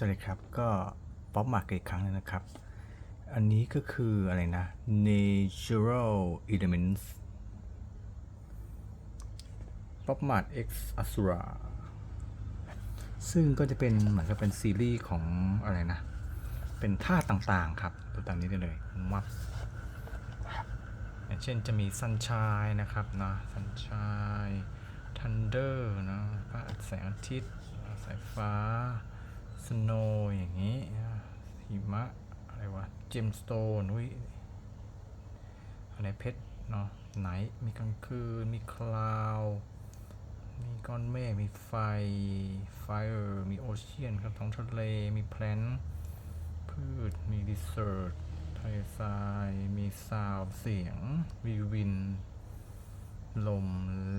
สวัสดีครับ ก็ป๊อปมาร์กอีกครั้งหนึงนะครับ อันนี้ก็คืออะไรนะ natural elements ป๊อปมาร์ X Asura ซึ่งก็จะเป็นเหมือนกับเป็นซีรีส์ของอะไรนะ เป็นท่าต่างๆครับ ตัวตามนี้ได้เลยมับอย่างเช่นจะมี Sunshine นะครับนะ Sunshine Thunder นะพระแสงอาทิตย์สายฟ้า Snow อย่างนี้หิมะ อะไรวะ Gemstone อุ้ยอะไรเพชรเนาะไหนมีกลางคืน มีคลาว มีก้อนเมฆมีไฟ Fire มีโอเชียนครับท้องทะเล มีแพลนพืช มีดีเซอร์ททะเลทราย มีซาวเสียงวีวิน ลม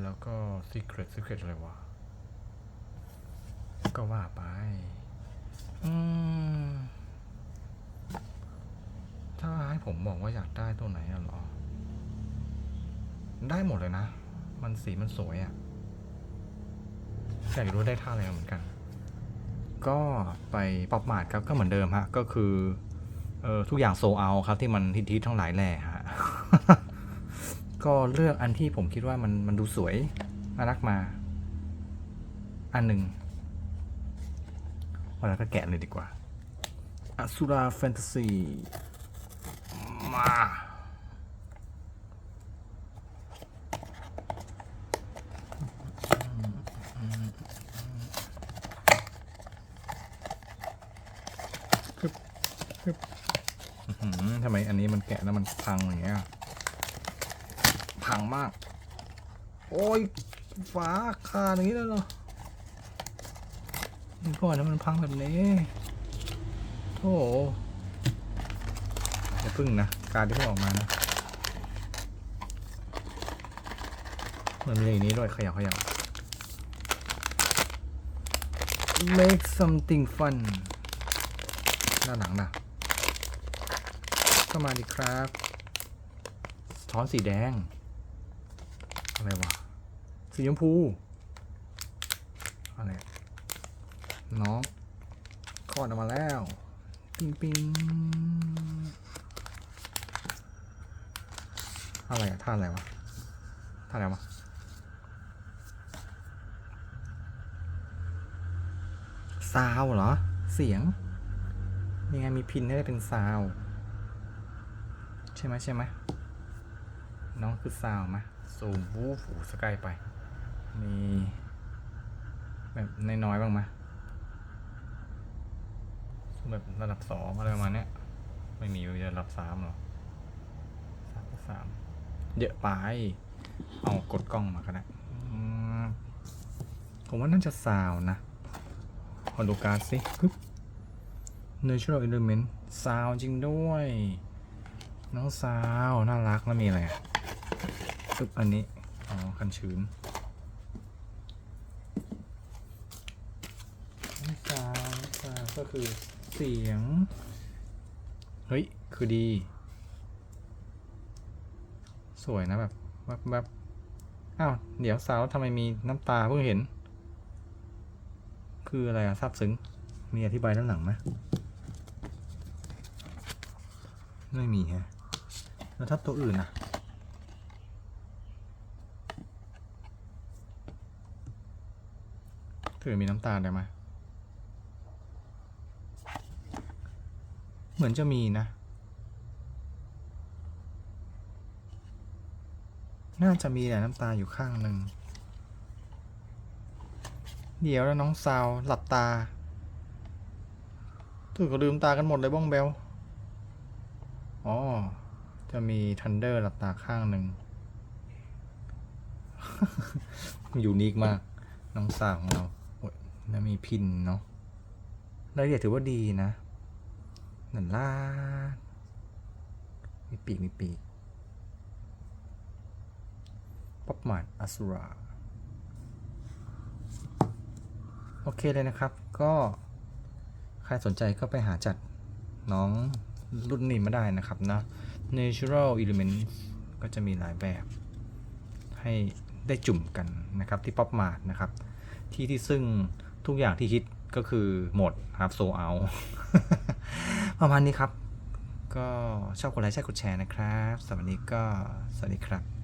แล้วก็ Secret Secret อะไรวะ ก็ว่าไป ถ้าให้ผมบอกว่าอยากได้ตัวไหนอะหรอ ได้หมดเลยนะ มันสีมันสวยอะอยากรู้ได้ท่าอะไรเหมือนกัน ก็ไปป๊อปมาร์ทครับก็เหมือนเดิมฮะ ก็คือเออทุกอย่างโซเอาครับที่มันฮิตๆทั้งหลายแหล่ฮะ ก็เลือกอันที่ผมคิดว่ามันมันดูสวยน่ารักมา อันหนึ่ง วันนั้นก็แกะเลยดีกว่าอสุราแฟนตาซีมาปึ๊บปึ๊บอื้อหือทำไมอันนี้มันแกะแล้วมันพังอย่างเงี้ย พังมาก โอ้ยฝาขาอย่างนี้เลยเหร อนี่ก่อนนะมันพังแบบนี้โธ่อย่าพึ่งนะ การที่เพิ่งออกมานะมันมีอย่างนี้ด้วยขยับขยับ make something fun ด้านหลังนะเข้ามาดีครับสะท้อนสีแดง อะไรวะ สีชมพู อะไร น้องคลอดออกมาแล้ว ปิงปิงอะไรอะท่าอะไรวะท่าอะไรวะซาวเหรอ เสียงยังไงมีพินได้เป็นซาวใช่ไหมใช่ไหมน้องคือซาวไหมซูมวูฟูสกายไป มีแบบน้อยๆบ้างไหม แบบระดับสองอะไรประมาณเนี้ย ไม่มีระดับสามหรอสามสามเยอะไป เอากดกล้องมาก็ได้ผมว่าน่าจะซาวนะขอดูการ์ดสิปึ๊บ natural element ซาวจริงด้วย น้องซาว น่ารักแล้วมีอะไรอะปึ๊บอันนี้ อ๋อ คันชื้นน้องซาวน้องซาวก็คือ เสียง เฮ้ย คือดี สวยนะแบบแบบแบบอ้าว เดี๋ยวซาวทำไมมีน้ำตาเพิ่งเห็น คืออะไรอะซาบซึ้ง มีอธิบายด้านหลังไหมไม่มีฮะ แล้วถ้าตัวอื่นอะถือมีน้ำตาลได้ไหม เหมือนจะมีนะ น่าจะมีแหละน้ำตาอยู่ข้างหนึ่ง เดี๋ยวแล้วน้องซาวหลับตาตื่นก็ลืมตากันหมดเลยบ้องเบลอ๋อ จะมีทันเดอร์หลับตาข้างหนึ่งยูนิคมาก น้องสาวของเราแล้วมีพินเนาะรายละเอียดถือว่าดีนะ นันล่ามีปีกมีปีกป๊อปมาร์อัสุราโอเคเลยนะครับ ก็ใครสนใจก็ไปหาจัดน้องรุ่นนี้มาได้นะครับนะ natural Element ก็จะมีหลายแบบ ให้ได้จุ่มกันนะครับที่ป๊อปมาร์นะครับ ที่ที่ซึ่งทุกอย่างที่ฮิตก็คือหมดครับโซเอา ประมาณนี้ครับ ก็ชอบกดไลค์ใช่กดแชร์นะครับสวัสดีก็สวัสดีครับ